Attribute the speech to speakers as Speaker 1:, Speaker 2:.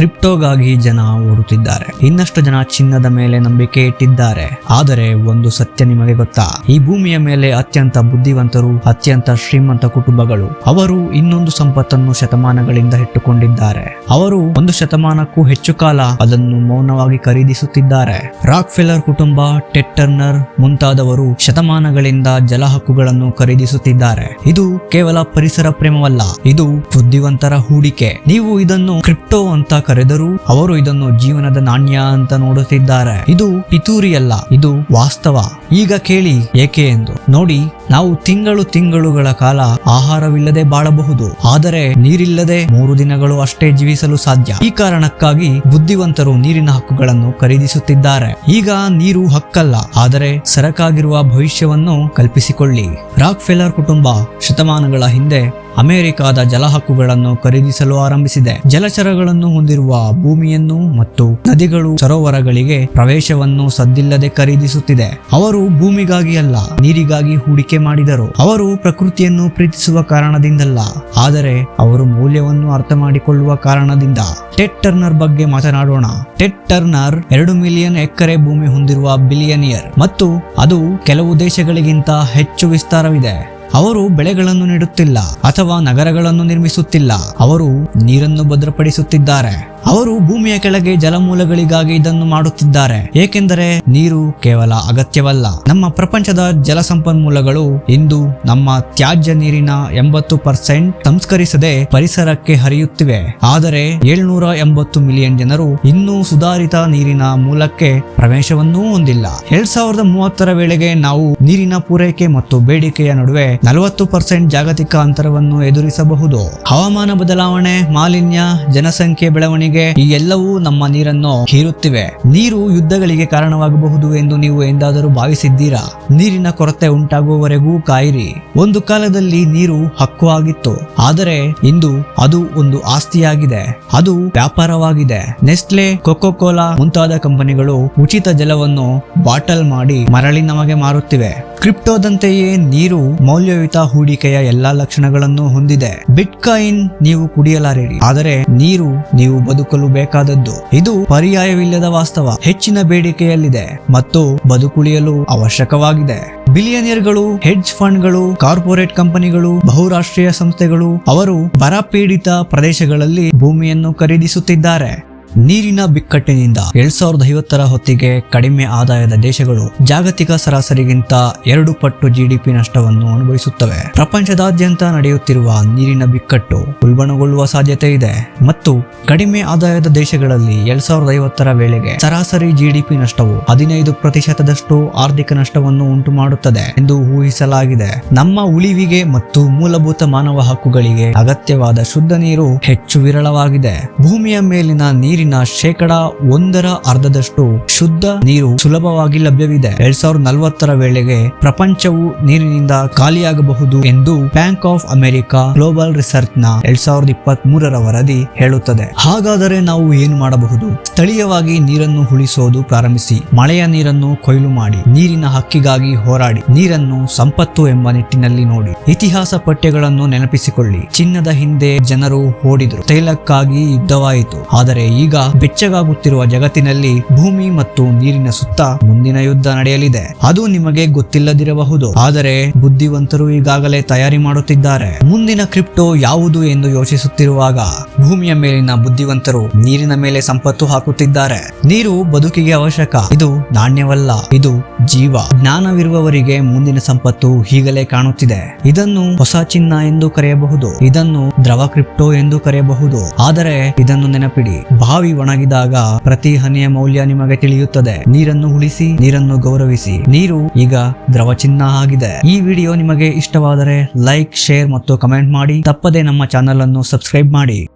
Speaker 1: ಕ್ರಿಪ್ಟೋಗಾಗಿ ಜನ ಓಡುತ್ತಿದ್ದಾರೆ. ಇನ್ನಷ್ಟು ಜನ ಚಿನ್ನದ ಮೇಲೆ ನಂಬಿಕೆ ಇಟ್ಟಿದ್ದಾರೆ. ಆದರೆ ಒಂದು ಸತ್ಯ ನಿಮಗೆ ಗೊತ್ತಾ? ಈ ಭೂಮಿಯ ಮೇಲೆ ಅತ್ಯಂತ ಬುದ್ಧಿವಂತರು, ಅತ್ಯಂತ ಶ್ರೀಮಂತ ಕುಟುಂಬಗಳು, ಅವರು ಇನ್ನೊಂದು ಸಂಪತ್ತನ್ನು ಶತಮಾನಗಳಿಂದ ಇಟ್ಟುಕೊಂಡಿದ್ದಾರೆ. ಅವರು ಒಂದು ಶತಮಾನಕ್ಕೂ ಹೆಚ್ಚು ಕಾಲ ಅದನ್ನು ಮೌನವಾಗಿ ಖರೀದಿಸುತ್ತಿದ್ದಾರೆ. ರಾಕ್ ಫೆಲ್ಲರ್ ಕುಟುಂಬ ಟೆಟ್ಟರ್ನರ್ ಮುಂತಾದವರು ಶತಮಾನಗಳಿಂದ ಜಲ ಹಕ್ಕುಗಳನ್ನು ಖರೀದಿಸುತ್ತಿದ್ದಾರೆ. ಇದು ಕೇವಲ ಪರಿಸರ ಪ್ರೇಮವಲ್ಲ, ಇದು ಬುದ್ಧಿವಂತರ ಹೂಡಿಕೆ. ನೀವು ಇದನ್ನು ಕ್ರಿಪ್ಟೋ ಅಂತ ಕರೆದರೂ ಅವರು ಇದನ್ನು ಜೀವನದ ನಾಣ್ಯ ಅಂತ ನೋಡುತ್ತಿದ್ದಾರೆ. ಇದು ಪಿತೂರಿಯಲ್ಲ, ಇದು ವಾಸ್ತವ. ಈಗ ಕೇಳಿ ಏಕೆ ಎಂದು. ನೋಡಿ ನಾವು ತಿಂಗಳು ತಿಂಗಳುಗಳ ಕಾಲ ಆಹಾರವಿಲ್ಲದೆ ಬಾಳಬಹುದು. ಆದರೆ ನೀರಿಲ್ಲದೆ ಮೂರು ದಿನಗಳು ಅಷ್ಟೇ ಜೀವಿಸಲು ಸಾಧ್ಯ. ಈ ಕಾರಣಕ್ಕಾಗಿ ಬುದ್ಧಿವಂತರು ನೀರಿನ ಹಕ್ಕುಗಳನ್ನು ಖರೀದಿಸುತ್ತಿದ್ದಾರೆ. ಈಗ ನೀರು ಹಕ್ಕಲ್ಲ. ಆದರೆ ಸರಕಾಗಿರುವ ಭವಿಷ್ಯವನ್ನು ಕಲ್ಪಿಸಿಕೊಳ್ಳಿ. ರಾಕ್ ಫೆಲ್ಲರ್ ಕುಟುಂಬ ಶತಮಾನಗಳ ಹಿಂದೆ ಅಮೆರಿಕಾದ ಜಲ ಹಕ್ಕುಗಳನ್ನು ಖರೀದಿಸಲು ಆರಂಭಿಸಿದೆ. ಜಲಚರಗಳನ್ನು ಹೊಂದಿರುವ ಭೂಮಿಯನ್ನು ಮತ್ತು ನದಿಗಳು ಸರೋವರಗಳಿಗೆ ಪ್ರವೇಶವನ್ನು ಸದ್ದಿಲ್ಲದೆ ಖರೀದಿಸುತ್ತಿದೆ. ಅವರು ಭೂಮಿಗಾಗಿ ಅಲ್ಲ, ನೀರಿಗಾಗಿ ಹೂಡಿಕೆ ಮಾಡಿದರು. ಅವರು ಪ್ರಕೃತಿಯನ್ನು ಪ್ರೀತಿಸುವ ಕಾರಣದಿಂದಲ್ಲ, ಆದರೆ ಅವರು ಮೌಲ್ಯವನ್ನು ಅರ್ಥ ಮಾಡಿಕೊಳ್ಳುವ ಕಾರಣದಿಂದ. ಟೆಡ್ ಟರ್ನರ್ ಬಗ್ಗೆ ಮಾತನಾಡೋಣ. ಟೆಡ್ ಟರ್ನರ್ ಎರಡು ಮಿಲಿಯನ್ ಎಕರೆ ಭೂಮಿ ಹೊಂದಿರುವ ಬಿಲಿಯನಿಯರ್, ಮತ್ತು ಅದು ಕೆಲವು ದೇಶಗಳಿಗಿಂತ ಹೆಚ್ಚು ವಿಸ್ತಾರವಿದೆ. ಅವರು ಬೆಳೆಗಳನ್ನು ನೀಡುತ್ತಿಲ್ಲ ಅಥವಾ ನಗರಗಳನ್ನು ನಿರ್ಮಿಸುತ್ತಿಲ್ಲ. ಅವರು ನೀರನ್ನು ಭದ್ರಪಡಿಸುತ್ತಿದ್ದಾರೆ. ಅವರು ಭೂಮಿಯ ಕೆಳಗೆ ಜಲಮೂಲಗಳಿಗಾಗಿ ಇದನ್ನು ಮಾಡುತ್ತಿದ್ದಾರೆ. ಏಕೆಂದರೆ ನೀರು ಕೇವಲ ಅಗತ್ಯವಲ್ಲ. ನಮ್ಮ ಪ್ರಪಂಚದ ಜಲ ಸಂಪನ್ಮೂಲಗಳು ಇಂದು ನಮ್ಮ ತ್ಯಾಜ್ಯ ನೀರಿನ ಎಂಬತ್ತು ಪರ್ಸೆಂಟ್ ಸಂಸ್ಕರಿಸದೆ ಪರಿಸರಕ್ಕೆ ಹರಿಯುತ್ತಿವೆ. ಆದರೆ ಏಳ್ನೂರ ಎಂಬತ್ತು ಮಿಲಿಯನ್ ಜನರು ಇನ್ನೂ ಸುಧಾರಿತ ನೀರಿನ ಮೂಲಕ್ಕೆ ಪ್ರವೇಶವನ್ನೂ ಹೊಂದಿಲ್ಲ. ಎರಡ್ ಸಾವಿರದ ಮೂವತ್ತರ ವೇಳೆಗೆ ನಾವು ನೀರಿನ ಪೂರೈಕೆ ಮತ್ತು ಬೇಡಿಕೆಯ ನಡುವೆ ನಲವತ್ತು ಪರ್ಸೆಂಟ್ ಜಾಗತಿಕ ಅಂತರವನ್ನು ಎದುರಿಸಬಹುದು. ಹವಾಮಾನ ಬದಲಾವಣೆ, ಮಾಲಿನ್ಯ, ಜನಸಂಖ್ಯೆ ಬೆಳವಣಿಗೆ ಈ ಎಲ್ಲವೂ ನಮ್ಮ ನೀರನ್ನು ಹೀರುತ್ತಿವೆ. ನೀರು ಯುದ್ಧಗಳಿಗೆ ಕಾರಣವಾಗಬಹುದು ಎಂದು ನೀವು ಎಂದಾದರೂ ಭಾವಿಸಿದ್ದೀರಾ? ನೀರಿನ ಕೊರತೆ ಉಂಟಾಗುವವರೆಗೂ ಕಾಯಿರಿ. ಒಂದು ಕಾಲದಲ್ಲಿ ನೀರು ಹಕ್ಕು ಆಗಿತ್ತು. ಆದರೆ ಇಂದು ಅದು ಒಂದು ಆಸ್ತಿಯಾಗಿದೆ. ಅದು ವ್ಯಾಪಾರವಾಗಿದೆ. ನೆಸ್ಲೆ ಕೊಕೋ ಕೋಲಾ ಮುಂತಾದ ಕಂಪನಿಗಳು ಉಚಿತ ಜಲವನ್ನು ಬಾಟಲ್ ಮಾಡಿ ಮರಳಿ ನಮಗೆ ಮಾರುತ್ತಿವೆ. ಕ್ರಿಪ್ಟೋದಂತೆಯೇ ನೀರು ಮೌಲ್ಯಯುತ ಹೂಡಿಕೆಯ ಎಲ್ಲಾ ಲಕ್ಷಣಗಳನ್ನು ಹೊಂದಿದೆ. ಬಿಟ್ ಕಾಯಿನ್ ನೀವು ಕುಡಿಯಲಾರಿರಿ. ಆದರೆ ನೀರು ನೀವು ಬದುಕಲು ಬೇಕಾದದ್ದು. ಇದು ಪರ್ಯಾಯವಿಲ್ಲದ ವಾಸ್ತವ. ಹೆಚ್ಚಿನ ಬೇಡಿಕೆಯಲ್ಲಿದೆ ಮತ್ತು ಬದುಕುಳಿಯಲು ಅವಶ್ಯಕವಾಗಿದೆ. ಬಿಲಿಯನಿಯರ್ಗಳು ಹೆಡ್ಜ್ ಫಂಡ್ಗಳು, ಕಾರ್ಪೊರೇಟ್ ಕಂಪನಿಗಳು, ಬಹುರಾಷ್ಟ್ರೀಯ ಸಂಸ್ಥೆಗಳು, ಅವರು ಬರಪೀಡಿತ ಪ್ರದೇಶಗಳಲ್ಲಿ ಭೂಮಿಯನ್ನು ಖರೀದಿಸುತ್ತಿದ್ದಾರೆ. ನೀರಿನ ಬಿಕ್ಕಟ್ಟಿನಿಂದ ಎರಡ್ ಸಾವಿರದ ಐವತ್ತರ ಹೊತ್ತಿಗೆ ಕಡಿಮೆ ಆದಾಯದ ದೇಶಗಳು ಜಾಗತಿಕ ಸರಾಸರಿಗಿಂತ ಎರಡು ಪಟ್ಟು ಜಿಡಿಪಿ ನಷ್ಟವನ್ನು ಅನುಭವಿಸುತ್ತವೆ. ಪ್ರಪಂಚದಾದ್ಯಂತ ನಡೆಯುತ್ತಿರುವ ನೀರಿನ ಬಿಕ್ಕಟ್ಟು ಉಲ್ಬಣಗೊಳ್ಳುವ ಸಾಧ್ಯತೆ ಇದೆ ಮತ್ತು ಕಡಿಮೆ ಆದಾಯದ ದೇಶಗಳಲ್ಲಿ ಎರಡ್ ಸಾವಿರದ ಐವತ್ತರ ವೇಳೆಗೆ ಸರಾಸರಿ ಜಿಡಿಪಿ ನಷ್ಟವು ಹದಿನೈದು ಪ್ರತಿಶತದಷ್ಟು ಆರ್ಥಿಕ ನಷ್ಟವನ್ನು ಉಂಟು ಮಾಡುತ್ತದೆ ಎಂದು ಊಹಿಸಲಾಗಿದೆ. ನಮ್ಮ ಉಳಿವಿಗೆ ಮತ್ತು ಮೂಲಭೂತ ಮಾನವ ಹಕ್ಕುಗಳಿಗೆ ಅಗತ್ಯವಾದ ಶುದ್ಧ ನೀರು ಹೆಚ್ಚು ವಿರಳವಾಗಿದೆ. ಭೂಮಿಯ ಮೇಲಿನ ನೀರಿನ ಶೇಕಡ ಒಂದರ ಅರ್ಧದಷ್ಟು ಶುದ್ಧ ನೀರು ಸುಲಭವಾಗಿ ಲಭ್ಯವಿದೆ. ಎರಡ್ ಸಾವಿರದ ನಲವತ್ತರ ವೇಳೆಗೆ ಪ್ರಪಂಚವು ನೀರಿನಿಂದ ಖಾಲಿಯಾಗಬಹುದು ಎಂದು ಬ್ಯಾಂಕ್ ಆಫ್ ಅಮೆರಿಕಾ ಗ್ಲೋಬಲ್ ರಿಸರ್ಚ್ನ ಎರಡ್ ಸಾವಿರದ ಇಪ್ಪತ್ತ್ ವರದಿ ಹೇಳುತ್ತದೆ. ಹಾಗಾದರೆ ನಾವು ಏನು ಮಾಡಬಹುದು? ಸ್ಥಳೀಯವಾಗಿ ನೀರನ್ನು ಉಳಿಸೋದು ಪ್ರಾರಂಭಿಸಿ. ಮಳೆಯ ನೀರನ್ನು ಕೊಯ್ಲು ಮಾಡಿ. ನೀರಿನ ಹಕ್ಕಿಗಾಗಿ ಹೋರಾಡಿ. ನೀರನ್ನು ಸಂಪತ್ತು ಎಂಬ ನಿಟ್ಟಿನಲ್ಲಿ ನೋಡಿ. ಇತಿಹಾಸ ಪಠ್ಯಗಳನ್ನು ನೆನಪಿಸಿಕೊಳ್ಳಿ. ಚಿನ್ನದ ಹಿಂದೆ ಜನರು ಓಡಿದರು. ತೈಲಕ್ಕಾಗಿ ಯುದ್ಧವಾಯಿತು. ಆದರೆ ಈಗ ಬೆಚ್ಚಗಾಗುತ್ತಿರುವ ಜಗತ್ತಿನಲ್ಲಿ ಭೂಮಿ ಮತ್ತು ನೀರಿನ ಸುತ್ತ ಮುಂದಿನ ಯುದ್ಧ ನಡೆಯಲಿದೆ. ಅದು ನಿಮಗೆ ಗೊತ್ತಿಲ್ಲದಿರಬಹುದು. ಆದರೆ ಬುದ್ಧಿವಂತರು ಈಗಾಗಲೇ ತಯಾರಿ ಮಾಡುತ್ತಿದ್ದಾರೆ. ಮುಂದಿನ ಕ್ರಿಪ್ಟೋ ಯಾವುದು ಎಂದು ಯೋಚಿಸುತ್ತಿರುವಾಗ ಭೂಮಿಯ ಮೇಲಿನ ಬುದ್ಧಿವಂತರು ನೀರಿನ ಮೇಲೆ ಸಂಪತ್ತು ಹಾಕುತ್ತಿದ್ದಾರೆ. ನೀರು ಬದುಕಿಗೆ ಅವಶ್ಯಕ. ಇದು ನಾಣ್ಯವಲ್ಲ. ಇದು ಜೀವ ಜ್ಞಾನವಿರುವವರಿಗೆ ಮುಂದಿನ ಸಂಪತ್ತು ಈಗಲೇ ಕಾಣುತ್ತಿದೆ. ಇದನ್ನು ಹೊಸ ಚಿನ್ನ ಎಂದು ಕರೆಯಬಹುದು. ಇದನ್ನು ದ್ರವ ಕ್ರಿಪ್ಟೋ ಎಂದು ಕರೆಯಬಹುದು. ಆದರೆ ಇದನ್ನು ನೆನಪಿಡಿ, ಬಾವಿ ಒಣಗಿದಾಗ ಪ್ರತಿ ಹನಿಯ ಮೌಲ್ಯ ನಿಮಗೆ ತಿಳಿಯುತ್ತದೆ. ನೀರನ್ನು ಉಳಿಸಿ, ನೀರನ್ನು ಗೌರವಿಸಿ. ನೀರು ಈಗ ದ್ರವ ಚಿನ್ನ ಆಗಿದೆ. ಈ ವಿಡಿಯೋ ನಿಮಗೆ ಇಷ್ಟವಾದರೆ ಲೈಕ್, ಶೇರ್ ಮತ್ತು ಕಮೆಂಟ್ ಮಾಡಿ. ತಪ್ಪದೆ ನಮ್ಮ ಚಾನೆಲ್ ಅನ್ನು ಸಬ್ಸ್ಕ್ರೈಬ್ ಮಾಡಿ.